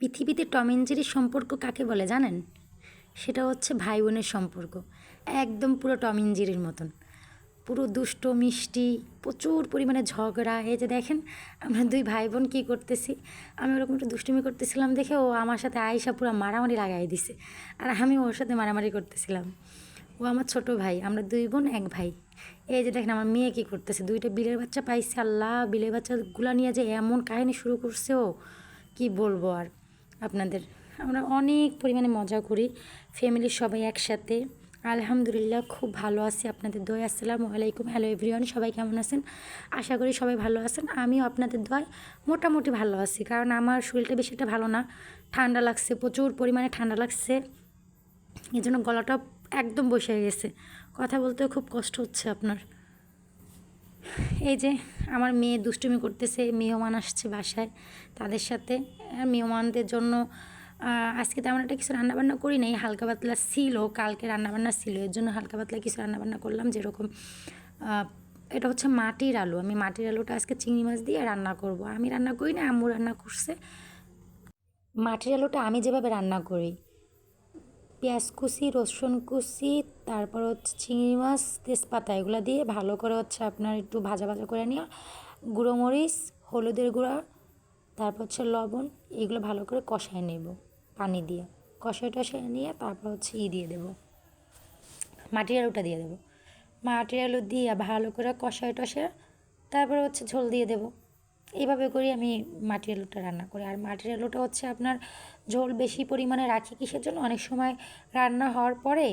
পৃথিবীতে Tom and জেরির সম্পর্ক কাকে বলে জানেন? সেটা হচ্ছে ভাই বোনের সম্পর্ক। একদম পুরো টম অ্যান্ড জেরির মতন। পুরো দুষ্ট, মিষ্টি, প্রচুর পরিমাণে ঝগড়া। এই যে দেখেন, আমরা দুই ভাই বোন কী করতেছি? আমি ওরকম একটু দুষ্টুমি করতেছিলাম দেখে ও আমার সাথে আয়সা পুরো মারামারি লাগাই দিছে। আর আমি ওর সাথে মারামারি করতেছিলাম। ও আমার ছোট ভাই, আমরা দুই বোন, এক ভাই। এই যে দেখেন, আমার মেয়ে কী করতেছে? দুইটা বিলের বাচ্চা পাইছে, আল্লাহ, বিলের বাচ্চাগুলো নিয়ে যে এমন কাহিনী শুরু করছে ও, কী বলব আর? আপনাদের। আমরা অনেক পরিমাণে মজা করি ফ্যামিলির সবাই একসাথে। আলহামদুলিল্লাহ, খুব ভালো আছি আপনাদের দয় আসসালামু আলাইকুম। হ্যালো এভরিওয়ান সবাই কেমন আছেন? আশা করি সবাই ভালো আছেন। আমিও আপনাদের দয় মোটামুটি ভালো আছি। কারণ আমার শরীরটা বেশি একটা ভালো না। ঠান্ডা লাগছে, প্রচুর পরিমাণে ঠান্ডা লাগছে। এই জন্য গলাটা একদম বসে গেছে। কথা বলতেও খুব কষ্ট হচ্ছে আপনার। এই যে আমার মেয়ে দুষ্টুমি করতেছে, মেহমান আসছে বাসায় তাদের সাথে। মেহমানদের জন্য আজকে তেমন একটা কিছু রান্নাবান্না করি নাই, হালকা পাতলা ছিল, কালকে রান্নাবান্না ছিল, এর জন্য হালকা পাতলা কিছু রান্নাবান্না করলাম যেরকম এটা হচ্ছে মাটির আলু। আমি মাটির আলুটা আজকে চিংড়ি মাছ দিয়ে রান্না করব। আমি রান্না করি না, আম্মু রান্না করছে। মাটির আলুটা আমি যেভাবে রান্না করি পেঁয়াজ কুচি, রসুন কুচি, তারপর হচ্ছে চিংড়ি মাছ, তেজপাতা, এগুলো দিয়ে ভালো করে হচ্ছে আপনার একটু ভাজা ভাজা করে নিয়ে গুঁড়ো মরিচ, হলুদের গুঁড়া, তারপর হচ্ছে লবণ, এগুলো ভালো করে কষায় নেব পানি দিয়ে। কষায় টষায় নিয়ে তারপর হচ্ছে ই দিয়ে দেবো। মাটির আলুটা দিয়ে দেবো। মাটির আলু দিয়ে ভালো করে কষায় টষায়, তারপরে হচ্ছে ঝোল দিয়ে দেবো। এইভাবে করি আমি মাটির আলুটা রান্না করি। আর মাটির আলুটা হচ্ছে আপনার ঝোল বেশি পরিমাণে রাখি কিসের জন্য? অনেক সময় রান্না হওয়ার পরে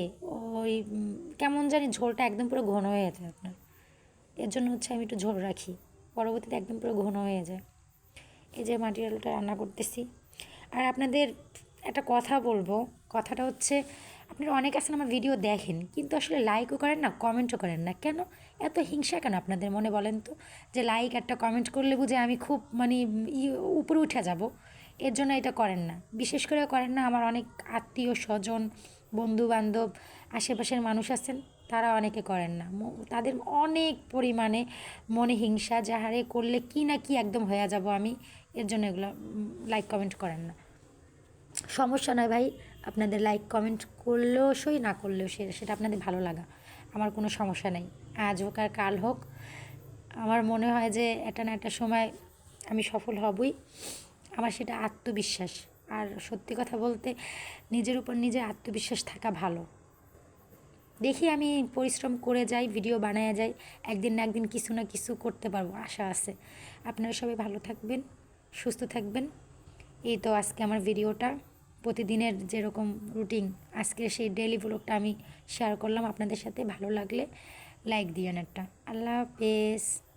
ওই কেমন জানি ঝোলটা একদম পুরো ঘন হয়ে যায় আপনার। এর জন্য হচ্ছে আমি একটু ঝোল রাখি। পরবর্তীতে একদম পুরো ঘন হয়ে যায়। এই যে মাটির আলুটা রান্না করতেছি। আর আপনাদের একটা কথা বলব। কথাটা হচ্ছে আপনারা অনেক আছেন আমার ভিডিও দেখেন, কিন্তু আসলে লাইকও করেন না কমেন্টও করেন না। কেন? এত হিংসা কেন আপনাদের মনে বলেন তো? যে লাইক একটা কমেন্ট করলে বুঝে আমি খুব মানে উপরে উঠে যাব। এর জন্য এটা করেন না। বিশেষ করে করেন না আমার অনেক আত্মীয় স্বজন বন্ধু বান্ধব আশেপাশের মানুষ আছেন, তারা অনেকে করেন না। তাদের অনেক পরিমাণে মনে হিংসা, যাহারে করলে কি না কি একদম হয়ে যাব আমি, এর জন্য এগুলো লাইক কমেন্ট করেন না। সমস্যা নয় ভাই। আপনাদের লাইক কমেন্ট করলেও সই না করলেও সে, সেটা আপনাদের ভালো লাগা। আমার কোনো সমস্যা নেই। আজ হোক আর কাল হোক, আমার মনে হয় যে একটা না একটা সময় আমি সফল হবই। আমার সেটা আত্মবিশ্বাস। আর সত্যি কথা বলতে, নিজের উপর নিজের আত্মবিশ্বাস থাকা ভালো। দেখি আমি পরিশ্রম করে যাই ভিডিও বানায় যাই, একদিন না একদিন কিছু না কিছু করতে পারব, আশা আছে। আপনারা সবাই ভালো থাকবেন, সুস্থ থাকবেন। এই তো আজকে আমার ভিডিওটা প্রতিদিনের যেরকম রুটিন আজকে সেই ডেলি ব্লগটা আমি শেয়ার করলাম। আপনাদের সাথে ভালো লাগলে লাইক দিয়েন একটা। আল্লাহ হাফেজ।